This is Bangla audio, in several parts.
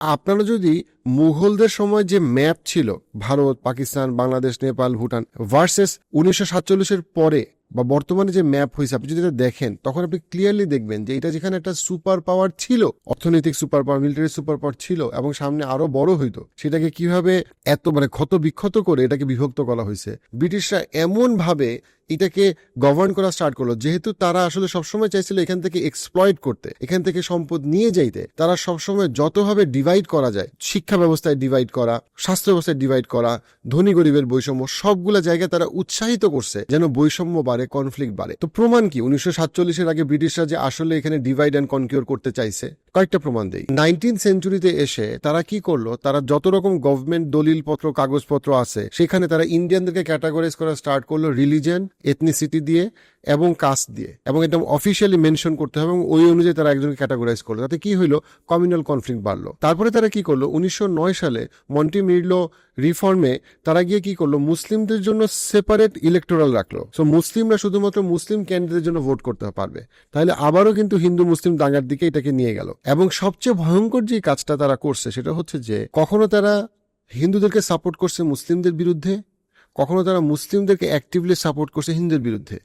আপনারা যদি মুঘলদের সময় যে ম্যাপ ছিল, ভারত, পাকিস্তান, বাংলাদেশ, নেপাল, ভুটান, ভার্সেস উনিশশো সাতচল্লিশের পরে বা বর্তমানে যে ম্যাপ হয়েছে, আপনি যদি এটা দেখেন, তখন আপনি ক্লিয়ারলি দেখবেন যে এটা যেখানে একটা সুপার পাওয়ার ছিল, অর্থনৈতিক super power military super power ছিল, এবং সামনে আরও বড় হইতো, সেটাকে কীভাবে এত মানে ক্ষত বিক্ষত করে এটাকে বিভক্ত করা হয়েছে। ব্রিটিশরা এমন ভাবে এটাকে গভর্ন করা স্টার্ট করল। যেহেতু তারা আসলে সবসময় চাইছিল এখান থেকে এক্সপ্লয়েড করতে, এখান থেকে সম্পদ নিয়ে যাইতে, তারা সবসময় যতভাবে ডিভাইড করা যায়, শিক্ষা ব্যবস্থায় ডিভাইড করা, স্বাস্থ্য ব্যবস্থায় ডিভাইড করা, ধনী গরিবের বৈষম্য, সবগুলা জায়গায় তারা উৎসাহিত করছে যেন বৈষম্য বাড়ে কনফ্লিক্ট বাড়ে। তো প্রমাণ কি? উনিশশো সাতচল্লিশের আগে ব্রিটিশরা যে আসলে এখানে ডিভাইড অ্যান্ড কনকিওর করতে চাইছে, কয়েকটা প্রমাণ দেই। নাইনটিন সেঞ্চুরিতে এসে তারা কি করল? তারা যত রকম গভর্নমেন্ট দলিলপত্র, কাগজপত্র আছে, সেখানে তারা ইন্ডিয়ানদেরকে ক্যাটাগরাইজ করা স্টার্ট করল রিলিজিয়ন এথনিসিটি দিয়ে এবং কাস্ট দিয়ে। এবং এটা অফিসিয়ালি মেনশন করতে হবে এবং ওই অনুযায়ী তারা একজনকে ক্যাটাগরাইজ করল। তাতে কি হইল? কমিউনাল কনফ্লিক্ট বাড়লো। তারপরে তারা কি করল? উনিশশো নয় সালে মন্টি মিরলো রিফর্মে তারা গিয়ে কি করল? মুসলিমদের জন্য সেপারেট ইলেকটোরাল রাখল। সো মুসলিমরা শুধুমাত্র মুসলিম ক্যান্ডিডেটের জন্য ভোট করতে পারবে। তাহলে আবারও কিন্তু হিন্দু মুসলিম দাঙ্গার দিকে এটাকে নিয়ে গেল। এবং সবচেয়ে ভয়ঙ্কর যে কাজটা তারা করছে সেটা হচ্ছে যে, কখনো তারা হিন্দুদেরকে সাপোর্ট করছে মুসলিমদের বিরুদ্ধে কখনো তারা মুসলিমদেরকে অ্যাক্টিভলি সাপোর্ট করছে হিন্দুর বিরুদ্ধে।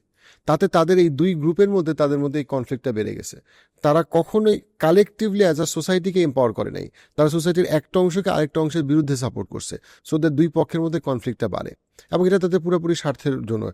তাতে তাদের এই দুই গ্রুপের মধ্যে তাদের মধ্যে এই কনফ্লিক্টটা বেড়ে গেছে। তারা কখনোই কালেকটিভলি অ্যাজ আ সোসাইটিকে এম্পাওয়ার করে নাই। তারা সোসাইটির একটা অংশকে আরেকটা অংশের বিরুদ্ধে সাপোর্ট করছে। সো দুই পক্ষের মধ্যে কনফ্লিক্টটা বাড়ে। এবং এটা তাদের পুরোপুরি স্বার্থের জন্য